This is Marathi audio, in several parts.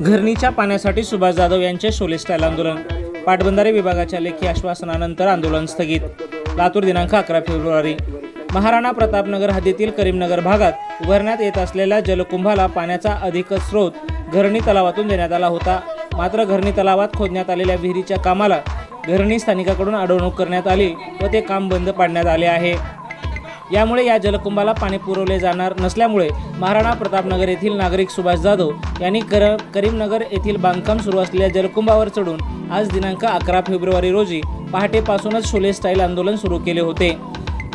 घरणीच्या पाण्यासाठी सुभाष जाधव यांचे शोले स्टाईल आंदोलन. पाटबंधारे विभागाच्या लेखी आश्वासनानंतर आंदोलन स्थगित. लातूर दिनांक अकरा फेब्रुवारी. महाराणा प्रतापनगर हद्दीतील करीमनगर भागात उभारण्यात येत असलेल्या जलकुंभाला पाण्याचा अधिक स्रोत घरणी तलावातून देण्यात आला होता. मात्र घरणी तलावात खोदण्यात आलेल्या विहिरीच्या कामाला घरणी स्थानिकाकडून अडवणूक करण्यात आली व ते काम बंद पाडण्यात आले आहे. यामुळे या जलकुंभाला पाणी पुरवले जाणार नसल्यामुळे महाराणा प्रतापनगर येथील नागरिक सुभाष जाधव यांनी कर करीमनगर येथील बांधकाम सुरू असलेल्या जलकुंभावर चढून आज दिनांक अकरा फेब्रुवारी रोजी पहाटेपासूनच शोले स्टाईल आंदोलन सुरू केले होते.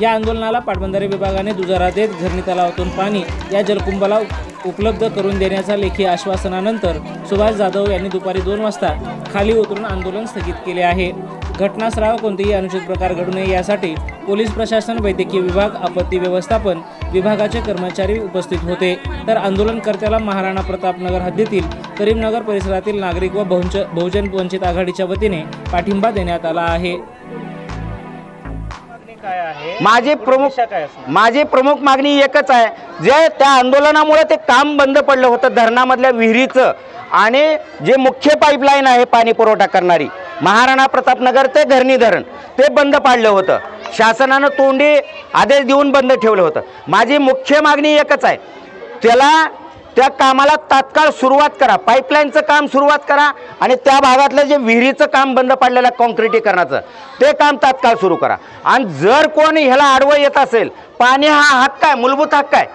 या आंदोलनाला पाटबंधारे विभागाने दुजारा देत घरणी तलावातून पाणी या जलकुंभाला उपलब्ध करून देण्याच्या लेखी आश्वासनानंतर सुभाष जाधव यांनी दुपारी दोन वाजता खाली उतरून आंदोलन स्थगित केले आहे. घटनास्थळावर कोणतेही अनुचित प्रकार घडू नये यासाठी पोलीस प्रशासन वैद्यकीय विभाग आपत्ती व्यवस्थापन विभागाचे कर्मचारी उपस्थित होते. तर आंदोलनकर्त्याला महाराणा प्रतापनगर हद्दीतील करीमनगर परिसरातील नागरिक व बहुच बहुजन वंचित आघाडीच्या वतीने पाठिंबा देण्यात आला आहे. काय आहे? माझी प्रमुख काय असणार? माझी प्रमुख मागणी एकच आहे. जे त्या आंदोलनामुळे ते काम बंद पडलं होतं धरणामधल्या विहिरीचं. आणि जे मुख्य पाईपलाईन आहे पाणी पुरवठा करणारी महाराणा प्रतापनगर ते घरणी धरण ते बंद पाडलं होतं. शासनानं तोंडी आदेश देऊन बंद ठेवलं होतं. माझी मुख्य मागणी एकच आहे. त्याला त्या कामाला तात्काळ सुरुवात करा. पाईपलाईनचं काम सुरुवात करा आणि त्या भागातलं जे विहिरीचं काम बंद पडलेलं आहे काँक्रिटीकरणाचं ते काम तात्काळ सुरू करा. आणि जर कोण ह्याला आडवं येत असेल पाणी हा हक्क आहे मूलभूत हक्क आहे.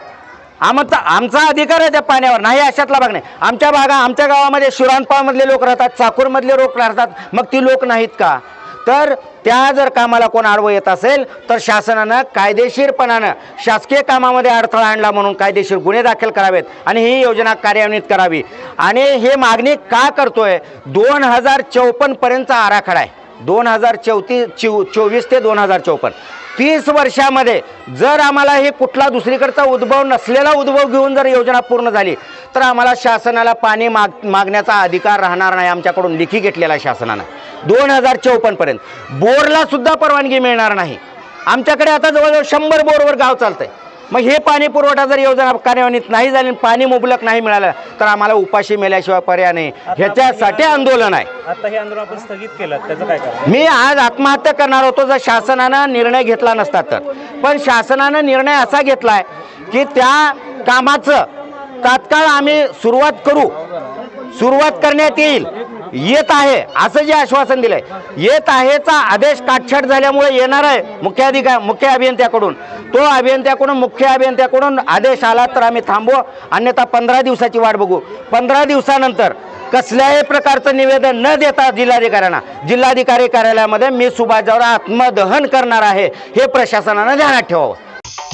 आमचा आमचा अधिकार आहे त्या पाण्यावर नाही अशातला भाग नाही. आमच्या भागा आमच्या गावामध्ये शिरांपामधले लोक राहतात चाकूरमधले लोक राहतात मग ती लोक नाहीत का? तर त्या जर कामाला कोण आडवं येत असेल तर शासनानं कायदेशीरपणानं शासकीय कामामध्ये अडथळा आणला म्हणून कायदेशीर गुन्हे दाखल करावेत आणि ही योजना कार्यान्वित करावी. आणि हे मागणी का करतोय? दोन हजार चौपन्नपर्यंतचा आराखडा आहे. दोन हजार चौतीस चौ चोवीस ते दोन हजार चौपन्न. तीस वर्षामध्ये जर आम्हाला हे कुठला दुसरीकडचा उद्भव नसलेला उद्भव घेऊन जर योजना पूर्ण झाली तर आम्हाला शासनाला पाणी माग मागण्याचा अधिकार राहणार नाही आमच्याकडून लिखी घेतलेला शासनानं. दोन हजार चौपन्नपर्यंत. बोरला सुद्धा परवानगी मिळणार नाही. आमच्याकडे आता जवळजवळ शंभर बोरवर गाव चालतंय. मग हे पाणी पुरवठा जर योजना कार्यान्वित नाही झाली पाणी मुबलक नाही मिळालं तर आम्हाला उपाशी मेल्याशिवाय पर्याय नाही. ह्याच्यासाठी आंदोलन आहे. आता हे आंदोलन आपण स्थगित केलं त्याचं काय मी आज आत्महत्या करणार होतो जर शासनानं निर्णय घेतला नसता तर. पण शासनानं निर्णय असा घेतलाय की त्या कामाचं तात्काळ आम्ही सुरुवात करू. सुरुवात करण्यात येईल. येत आहे असं जे आश्वासन दिलंय. येत आहेचा आदेश काटछाट झाल्यामुळे येणार आहे मुख्याधिकार मुख्य अभियंत्याकडून. तो अभियंत्याकडून मुख्य अभियंत्याकडून आदेश आला तर आम्ही थांबू अन्यथा पंधरा दिवसाची वाट बघू. पंधरा दिवसानंतर कसल्याही प्रकारचं निवेदन न देता जिल्हाधिकाऱ्यांना जिल्हाधिकारी कार्यालयामध्ये मी सुभाष आत्मदहन करणार आहे हे प्रशासनानं ध्यानात ठेवावं.